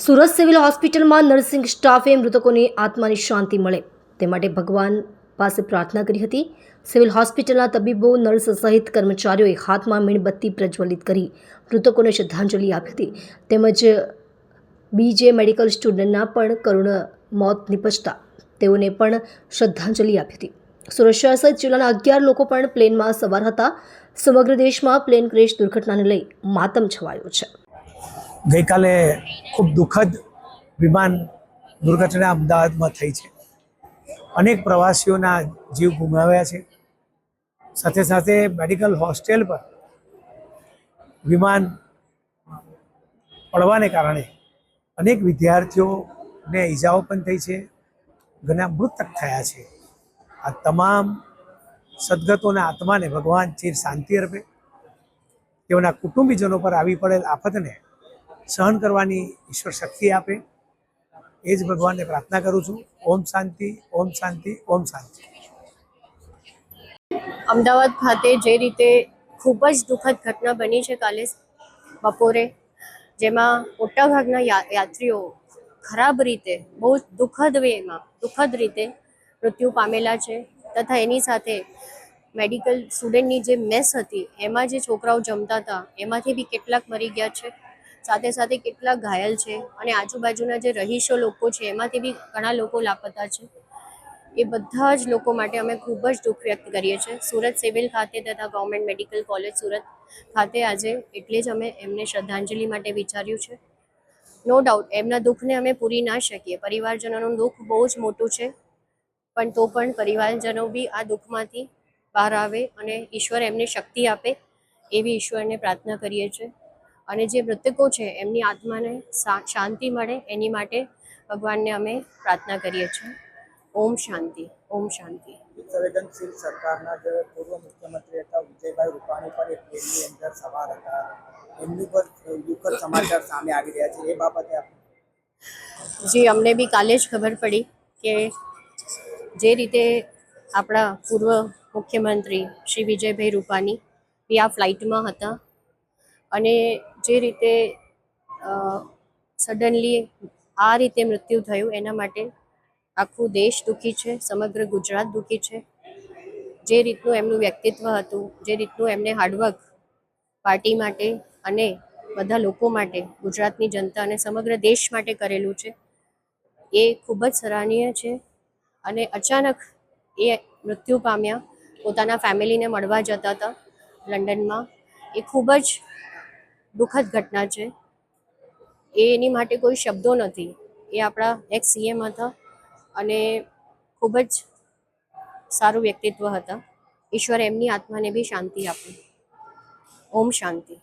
Surat civil હોસ્પિટલમાં nursing સ્ટાફે મૃતકોને આત્માની શાંતિ મળે. તે માટે ભગવાન પાસે પ્રાર્થના કરી હતી. સિવિલ હોસ્પિટલના તબીબો, નર્સ સહિત કર્મચારીઓએ હાથમાં મીણબત્તી પ્રજ્વલિત કરી મૃતકોને શ્રદ્ધાંજલિ આપી હતી. તેમજ બીજે મેડિકલ સ્ટુડન્ટના પણ કરુણ મોત નિપજતા તેઓને પણ શ્રદ્ધાંજલિ આપી હતી. શહેર સહિત જિલ્લાના અગિયાર લોકો પણ પ્લેનમાં સવાર હતા. સમગ્ર દેશમાં પ્લેન ક્રેશ દુર્ઘટનાને લઈ માતમ છવાયો છે. ગઈકાલે ખૂબ દુઃખદ વિમાન દુર્ઘટના અમદાવાદમાં થઈ છે. અનેક પ્રવાસીઓના જીવ ગુમાવ્યા છે. સાથે સાથે મેડિકલ હોસ્ટેલ પર વિમાન પડવાને કારણે અનેક વિદ્યાર્થીઓને ઈજાઓ પણ થઈ છે. ઘણા મૃતક થયા છે. આ તમામ સદગતોના આત્માને ભગવાન ચીર શાંતિ અર્પે. તેઓના કુટુંબીજનો પર આવી પડેલ આફતને સહન કરવાની ઈશ્વર શક્તિ આપે. એ જ ભગવાનને પ્રાર્થના કરું છું. ઓમ શાંતિ ઓમ શાંતિ ઓમ શાંતિ. અમદાવાદ ખાતે જે રીતે ખૂબ જ દુઃખદ ઘટના બની છે કાલે બપોરે, જેમાં મોટાભાગના યા- યાત્રીઓ ખરાબ રીતે, બહુ દુઃખદ વેમાં, દુઃખદ રીતે મૃત્યુ પામેલા છે. તથા એની સાથે મેડિકલ સ્ટુડન્ટની જે મેસ હતી, એમાં જે છોકરાઓ જમતા હતા, એમાંથી બી કેટલાક મરી ગયા છે. સાથે સાથે કેટલા ઘાયલ છે અને આજુબાજુના જે રહીશો લોકો છે, એમાંથી બી ઘણા લોકો લાપતા છે. એ બધા જ લોકો માટે અમે ખૂબ જ દુઃખ વ્યક્ત કરીએ છીએ. સુરત સિવિલ ખાતે તથા ગવર્મેન્ટ મેડિકલ કોલેજ સુરત ખાતે આજે એટલે જ અમે એમને શ્રદ્ધાંજલિ માટે વિચાર્યું છે. નો ડાઉટ એમના દુઃખને અમે પૂરી ના શકીએ. પરિવારજનોનું દુઃખ બહુ જ મોટું છે. પણ તો પણ પરિવારજનો બી આ દુઃખમાંથી બહાર આવે અને ઈશ્વર એમને શક્તિ આપે એવી ઈશ્વરને પ્રાર્થના કરીએ છીએ. અને જે મૃતકો છે એમની આત્માને શાંતિ મળે એની માટે ભગવાનને અમે પ્રાર્થના કરીએ છીએ. ઓમ શાંતિ ઓમ શાંતિ. સંવેદનશીલ સરકારના જે પૂર્વ મુખ્યમંત્રી હતા વિજયભાઈ રૂપાણી પર એક પ્લેનની અંદર સવાર હતા. એમની પર દુઃખદ સમાચાર સામે આવી રહ્યા છે. એ બાબતે જી અમને બી કાલે જ ખબર પડી કે જે રીતે આપણા પૂર્વ મુખ્યમંત્રી શ્રી વિજયભાઈ રૂપાણી બી આ ફ્લાઇટમાં હતા અને જે રીતે સડનલી આ રીતે મૃત્યુ થયું, એના માટે આખું દેશ દુઃખી છે, સમગ્ર ગુજરાત દુઃખી છે. જે રીતનું એમનું વ્યક્તિત્વ હતું, જે રીતનું એમને હાર્ડવર્ક પાર્ટી માટે અને બધા લોકો માટે, ગુજરાતની જનતા અને સમગ્ર દેશ માટે કરેલું છે, એ ખૂબ જ સરાહનીય છે. અને અચાનક એ મૃત્યુ પામ્યા, પોતાના ફેમિલીને મળવા જતા હતા, લંડનમાં. એ ખૂબ જ દુઃખદ ઘટના છે. એ એની માટે કોઈ શબ્દો નથી. એ આપણા એક્સ સીએમ હતા અને ખૂબ જ સારું વ્યક્તિત્વ હતા. ઈશ્વર એમની આત્માને બી શાંતિ આપે. ઓમ શાંતિ.